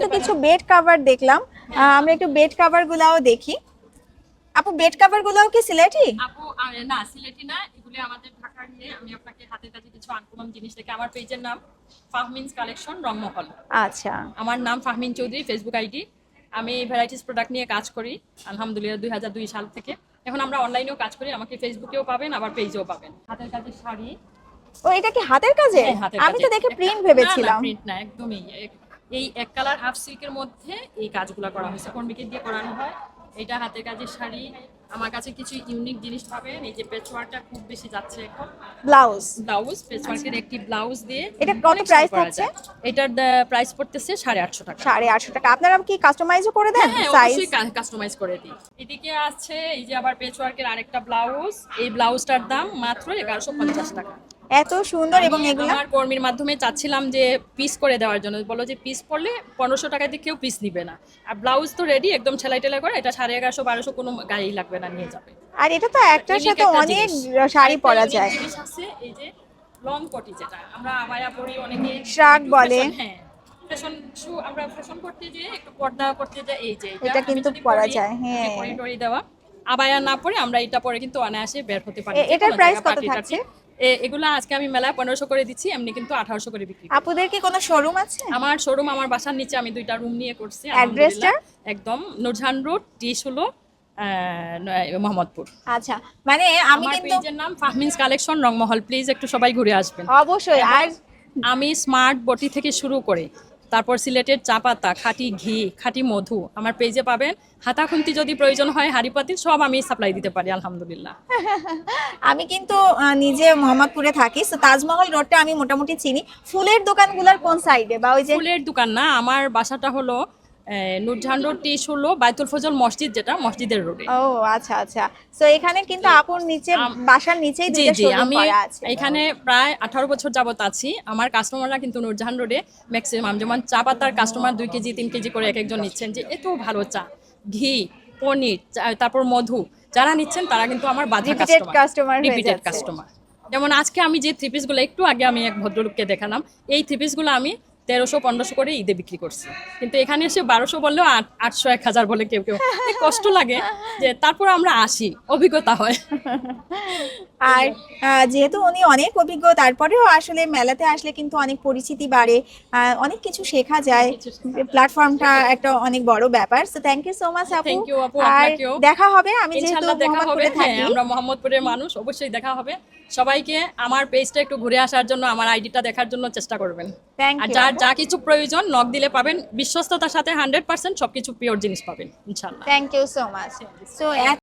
কিন্তু কিছু bed cover দেখলাম। আমরা একটু বেড কাভার গুলাও দেখি। আপু বেড কাভার গুলাও কি সিলেটি? আপু না সিলেটি না এগুলো আমাদের ঢাকার নিয়ে আমি আপনাকে হাতের কাছে কিছু আনকমন জিনিস দেখে আমার পেজের নাম ফাহমিনস কালেকশন রংমহল। আচ্ছা। আমার নাম ফাহমিন চৌধুরী ফেসবুক আইডি আমি ভ্যারাইটিস প্রোডাক্ট নিয়ে কাজ করি আলহামদুলিল্লাহ দুই হাজার দুই সাল থেকে। এখন আমরা অনলাইনেও কাজ করি আমাকে ফেসবুকেও পাবেন আবার পেজেও পাবেন। হাতের কাজের শাড়ি। ও এটা কি হাতের কাজে হ্যাঁ, আমি তো দেখে প্রিন্ট ভেবেছিলাম। print না একদমই এক- এই এক কালার হাফ সিল্কের মধ্যে এই কাজগুলো করা হয়েছে। কর্মিকেট দিয়ে করানো হয়? এটা হাতের কাজের শাড়ি। আমার কাছে কিছু ইউনিক জিনিস পাবেন। এই যে পেচওয়ার্কটা খুব বেশি যাচ্ছে এখন। ব্লাউজ ব্লাউজ পেচওয়ার্কের একটি ব্লাউজ দিয়ে এটা কত থাকছে? যায়। এটার প্রাইস পড়তেছে সাড়ে আটশো টাকা। সাড়ে আটশো টাকা। আপনারা কি কাস্টমাইজও করে দেন? হ্যাঁ সাইজ অবশ্যই কাস্টমাইজ করে দিই। এদিকে আছে এই যে আবার পেচওয়ার্কের আরেকটা ব্লাউজ এই ব্লাউজটার দাম মাত্র এগারোশো পঞ্চাশ টাকা। এত সুন্দর এবং এগুলো আমার কর্মীর মাধ্যমে চাচ্ছিলাম যে পিস করে দেওয়ার জন্য। বলো যে পিস পড়লে পনেরোশো টাকা দিয়ে কেউ পিস নিবে না। আর ব্লাউজ তো রেডি একদম সেলাই টেলাই করে এটা সাড়ে এগারোশো বারোশো কোনো গাড়ি লাগবে না নিয়ে যাবে। আর এটা তো একটার সাথে অনেক শাড়ি পরা যায়। আছে এই যে লং কোটি যেটা। আমরা আবায়া পরি অনেকে একটু বলে। হ্যাঁ ফ্যাশন শু আমরা ফ্যাশন করতে যে একটু পর্দা করতে যাই এই যে এটা কিন্তু পরা যায়, হ্যাঁ। দেওয়া। আবায়া না পরে আমরা এটা পরে কিন্তু অনায়াসে বের হতে পারি। এটার জায়গায় কত থাকছে? এগুলা আজকে আমি মেলায় পনেরোশো করে দিচ্ছি এমনি কিন্তু আঠারোশো করে বিক্রি আপুদের কি কোনো শোরুম আছে? আমার শোরুম আমার বাসার নিচে আমি দুইটা রুম নিয়ে করছি Address-টা? একদম নুরজাহান রোড টি ষোলো মোহাম্মদপুর। আচ্ছা মানে আমি কিন্তু পেজের নাম ফাহমিনস কালেকশন রংমহল প্লিজ একটু সবাই ঘুরে আসবেন। অবশ্যই আর আমি স্মার্ট বটি থেকে শুরু করে তারপর সিলেটের চা পাতা খাঁটি ঘি খাঁটি মধু আমার পেজে পাবেন। হাতা খুন্তি যদি প্রয়োজন হয় হাড়ি পাতিল সব আমি সাপ্লাই দিতে পারি আলহামদুলিল্লাহ। আমি কিন্তু নিজে মোহাম্মদপুরে থাকি তো তাজমহল রোডটা আমি মোটামুটি চিনি। ফুলের দোকানগুলোর কোন সাইডে বা ওই যে ফুলের দোকান না আমার বাসাটা হলো নূরজাহান রোড টি ষোলো বাইতুল ফজল মসজিদ যেটা মসজিদের রোডে। ও আচ্ছা আচ্ছা। তো এখানে কিন্তু আপুর নিচে বাসার নিচেই জি জি আমি এখানে প্রায় আঠারো বছর যাবত আছি। আমার কাস্টমাররা কিন্তু নূরজাহান রোডে ম্যাক্সিমাম যেমন চা পাতার কাস্টমার দুই কেজি তিন কেজি করে এক একজন নিচ্ছেন যে এত ভালো চা। ঘি পনির তারপর মধু যারা নিচ্ছেন তারা কিন্তু আমার বাধা হয়ে রিপিটেড কাস্টমার যেমন আজকে আমি যে থ্রি পিসগুলো একটু আগে আমি এক ভদ্রলোককে দেখালাম। এই থ্রি পিসগুলো আমি তেরোশো পনেরোশো করে ঈদে বিক্রি করছি। কিন্তু এখানে এসে বারোশো বললেও আটশো এক হাজার বলে কেউ কেউ। কষ্ট লাগে যে তারপর আমরা আসি অভিজ্ঞতা হয়। আর যেহেতু উনি অনেক অভিজ্ঞ তারপরেও আসলে মেলাতে আসলে কিন্তু অনেক পরিচিতি বাড়ে অনেক কিছু শেখা যায়। প্ল্যাটফর্মটা একটা অনেক বড় ব্যাপার। So thank you so much আপু। আর। দেখা হবে আমি যেহেতু মোহাম্মদপুরে হ্যাঁ থাকি। আমরা মোহাম্মদপুরের মানুষ অবশ্যই দেখা হবে। সবাইকে আমার পেজটা একটু ঘুরে আসার জন্য আমার আইডিটা দেখার জন্য চেষ্টা করবেন। আর যার যা কিছু প্রয়োজন নক দিলে পাবেন। বিশ্বস্ততার সাথে হান্ড্রেড পার্সেন্ট সবকিছু পিওর জিনিস পাবেন ইনশাল্লাহ thank you so much so